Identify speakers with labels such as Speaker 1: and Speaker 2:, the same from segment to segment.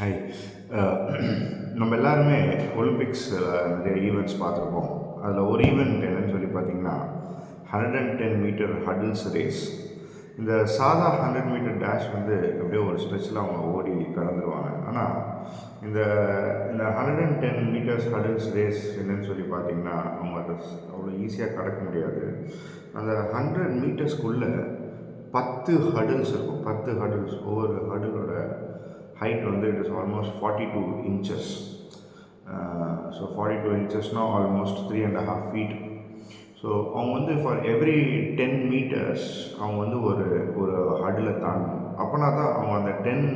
Speaker 1: Hi uh, நம்ம எல்லாருமே ஒலிம்பிக்ஸில் நிறைய ஈவெண்ட்ஸ் பார்த்துருப்போம். அதில் ஒரு ஈவெண்ட் என்னன்னு சொல்லி பார்த்தீங்கன்னா hundred and ten metre hurdles race இந்த சாதா ஹண்ட்ரட் மீட்டர் டேஷ் வந்து எப்படியோ ஒரு ஸ்ட்ரெச்சில் அவங்க ஓடி கடந்துருவாங்க ஆனால் இந்த இந்த hundred and ten meters hurdles race என்னன்னு சொல்லி பார்த்தீங்கன்னா அவங்க அதை அவ்வளோ ஈஸியாக கடக்க முடியாது. அந்த ஹண்ட்ரட் மீட்டர்ஸ்க்குள்ளே பத்து ஹடில்ஸ் இருக்கும். பத்து ஹடில்ஸ் ஒவ்வொரு ஹடிலோட ஹைட் வந்து it is almost forty two inches so forty two இன்ச்சஸ்னால் almost three and half feet so அவங்க வந்து ஃபார் எவ்ரி டென் மீட்டர்ஸ் அவங்க வந்து ஒரு ஒரு ஹடிலை தாண்டணும். அப்போனா தான் அவங்க அந்த டென்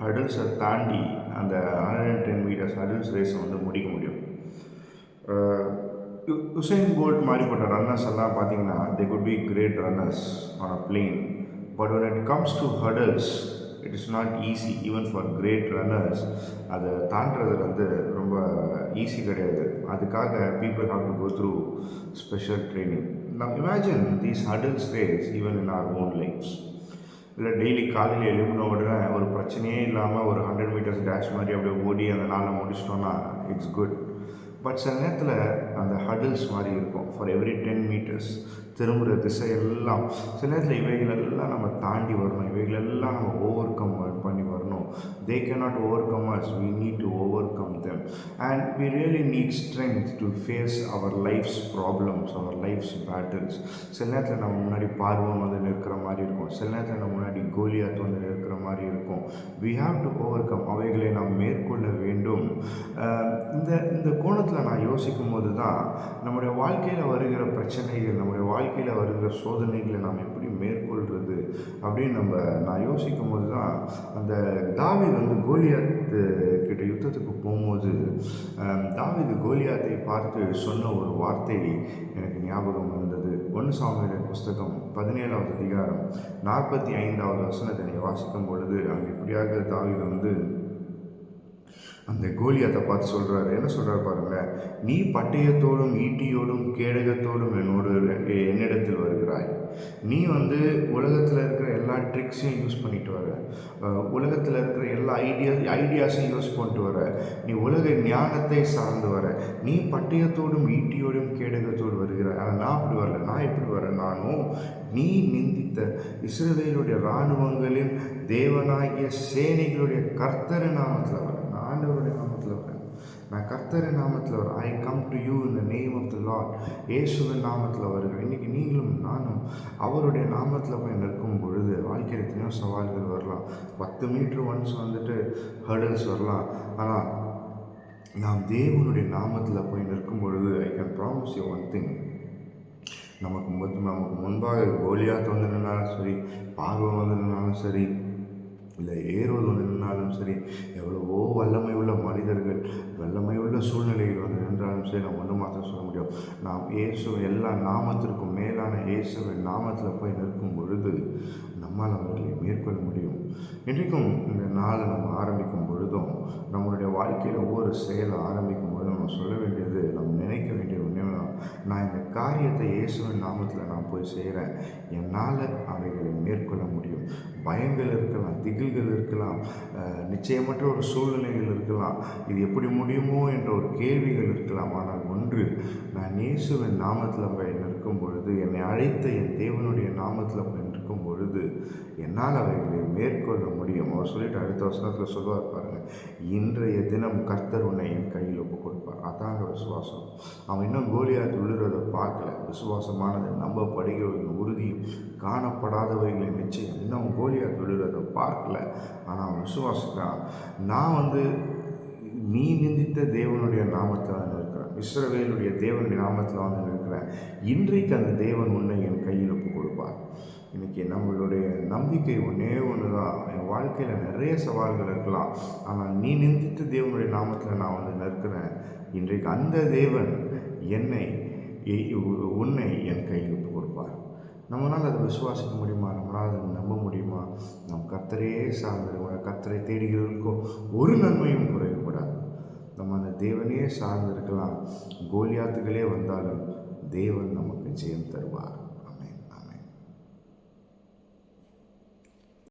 Speaker 1: ஹடில்ஸை தாண்டி அந்த hundred and ten metres hurdles ரேஸை வந்து முடிக்க முடியும். உசைன் போல்ட் மாதிரிப்பட்ட ரன்னர்ஸ் எல்லாம் பார்த்தீங்கன்னா they could be great runners on a plain but when it comes to hurdles it is not easy even for great runners அதை தாண்டுறது வந்து ரொம்ப ஈஸி கிடையாது. அதுக்காக people have to go through special training நம் imagine these hurdles race even in our own lifes இல்லை daily காலையில் எழுப்பின உடனே ஒரு பிரச்சனையே இல்லாமல் ஒரு ஹண்ட்ரட் மீட்டர்ஸ் டேஷ் மாதிரி அப்படியே ஓடி அந்த நாளில் முடிச்சிட்டோன்னா இட்ஸ் குட் பட் சில நேரத்தில் அந்த ஹடில்ஸ் மாதிரி இருக்கும். ஃபார் எவ்ரி டென் மீட்டர்ஸ் திரும்புகிற திசை எல்லாம் சில நேரத்தில் இவைகள் எல்லாம் நம்ம தாண்டி வரணும். இவைகள் எல்லாம் நம்ம ஓவர் கம் பண்ணி வரணும். They cannot overcome as we need to over and we and need really need strength to face our lifes problems our lifes சில நேரத்தில் நம்ம முன்னாடி பார்வம் வந்து நிற்கிற மாதிரி இருக்கும். சில நேரத்தில் நம்ம முன்னாடி கோலியாத் வந்து நிற்கிற மாதிரி இருக்கும். We have to overcome அவைகளை நாம் மேற்கொள்ள வேண்டும். இந்த இந்த கோணத்தில் நான் யோசிக்கும் போது தான் நம்முடைய வாழ்க்கையில் வருகிற பிரச்சனைகள் நம்முடைய வாழ்க்கையில் வருகிற சோதனைகளை நாம் எப்படி மேற்கொள்கிறது அப்படின்னு நம்ம நான் யோசிக்கும் போது தான் அந்த தாவி வந்து கோலியாத்து கிட்ட யுத்தத்துக்கு போகும்போது தாவிது கோலியாத்தை பார்த்து சொன்ன ஒரு வார்த்தை எனக்கு ஞாபகம் வந்தது. ஒன்று சாமியின் புஸ்தகம் பதினேழாவது அதிகாரம் நாற்பத்தி ஐந்தாவது வசனத்தை நீ வாசிக்கும் பொழுது அங்கே இப்படியாக தாவிது வந்து அந்த கோலியாத்தை பார்த்து சொல்கிறாரு என்ன சொல்கிறார் பாருங்கள் நீ பட்டயத்தோடும் ஈட்டியோடும் கேடகத்தோடும் என்னோடு என்னிடத்தில் வருகிறாய். நீ வந்து உலகத்தில் இருக்கிற எல்லா ட்ரிக்ஸையும் யூஸ் பண்ணிட்டு வர. உலகத்தில் இருக்கிற எல்லா ஐடியா ஐடியாஸையும் யூஸ் பண்ணிட்டு வர. நீ உலக ஞானத்தை சார்ந்து வர. நீ பட்டயத்தோடும் ஈட்டியோடும் கேடகத்தோடு வருகிற. ஆனால் நான் அப்படி வரல. நான் எப்படி வரேன்? நானும் நீ நிந்தித்த இஸ்ரேலுடைய இராணுவங்களின் தேவனாகிய சேனைகளுடைய கர்த்தர நாமத்தில் வரேன் நான் ஆண்டவருடைய நாமத்தில் வரேன். நான் கர்த்தரின் நாமத்தில் வரேன். I come to you in the name of the Lord இயேசுவின் நாமத்தில் வருகிறேன். இன்றைக்கி நீங்களும் நானும் அவருடைய நாமத்தில் போய் நிற்கும் பொழுது வாழ்க்கையில் எத்தனையோ சவால்கள் வரலாம். பத்து மீட்ரு ஒன்ஸ் வந்துட்டு ஹர்டல்ஸ் வரலாம். ஆனால் நாம் தேவனுடைய நாமத்தில் போய் நிற்கும் பொழுது I can promise you one thing நமக்கு முன் நமக்கு முன்பாக கோலியாத் வந்து நின்னாலும் சரி பார்வம் வந்து நின்னாலும் சரி இல்லை ஏறுவது வந்து நின்றாலும் சரி வல்லமை உள்ள மனிதர்கள் வல்லமை உள்ள சூழ்நிலைகள் வந்து நின்றாலும் சரி நான் ஒன்று மாத்திரம் சொல்ல முடியும். நாம் இயேசு எல்லா நாமத்திற்கும் மேலான இயேசுவின் நாமத்தில் போய் நிற்கும் பொழுது நம்மால் அவர்களை மேற்கொள்ள முடியும். இன்றைக்கும் இந்த நாளை நம்ம ஆரம்பிக்கும் பொழுதும் நம்மளுடைய வாழ்க்கையில் ஒவ்வொரு செயலை ஆரம்பிக்கும் பொழுதும் நம்ம சொல்ல வேண்டியது நம்ம நினைக்க வேண்டிய ஒன்றே நான் இந்த காரியத்தை இயேசுவின் நாமத்தில் நான் போய் செய்கிறேன் என்னால் அவைகளை மேற்கொள்ள முடியும். பயங்கள் இருக்கலாம் திகில்கள் இருக்கலாம் நிச்சயமற்ற ஒரு சூழ்நிலைகள் இருக்கலாம். இது எப்படி முடியுமோ என்ற ஒரு கேள்விகள் இருக்கலாம். ஆனால் ஒன்று நான் இயேசுவின் நாமத்தில் போய் நிற்கும் பொழுது என்னை அழைத்த என் தேவனுடைய நாமத்தில் போய் இருக்கும் பொழுது என்னால் அவைகளை மேற்கொள்ள முடியும். அவர் சொல்லிட்டு அடுத்த வருஷத்தில் சொல்லுவார் பாருங்கள் இன்றைய தினம் கர்த்தர் உன்னை என் கையில் ஒப்பு கொடுப்பார். அதாங்க விசுவாசம். அவன் இன்னும் கோலியாத்து விழுறதை பார்க்கல. விசுவாசமானது நம்பப்படுகிறவர்கள் உறுதியும் காணப்படாதவைகளை நிச்சயம். இன்னும் கோலியாத்து விழுறதை பார்க்கல. ஆனால் அவன் விசுவாசிக்கிறான். நான் வந்து நீ நிந்தித்த தேவனுடைய நாமத்தில் வந்து இருக்கிறேன் இஸ்ரவேலுடைய தேவனுடைய நாமத்தில் வந்து இருக்கிறேன் இன்றைக்கு அந்த தேவன் உன்னை என் கையில் ஒப்பு கொடுப்பார். இன்றைக்கி நம்மளுடைய நம்பிக்கை ஒன்றே ஒன்று தான் என் வாழ்க்கையில் நிறைய சவால்கள் இருக்கலாம். ஆனால் நீ நிந்தித்த தேவனுடைய நாமத்தில் நான் வந்து நிற்கிறேன். இன்றைக்கு அந்த தேவன் என்னை உன்னை என் கையில் கொடுப்பார். நம்மளால் அதை விசுவாசிக்க முடியுமா? நம்மளால் அதை நம்ப முடியுமா? நம் கத்தரையே சார்ந்திருக்கோம் கத்தரை தேடுகிறவர்களுக்கும் ஒரு நன்மையும் குறையக்கூடாது. நம்ம அந்த தேவனையே சார்ந்திருக்கலாம் கோலியாத்துகளே வந்தாலும் தேவன் நமக்கு ஜெயம் தருவார்.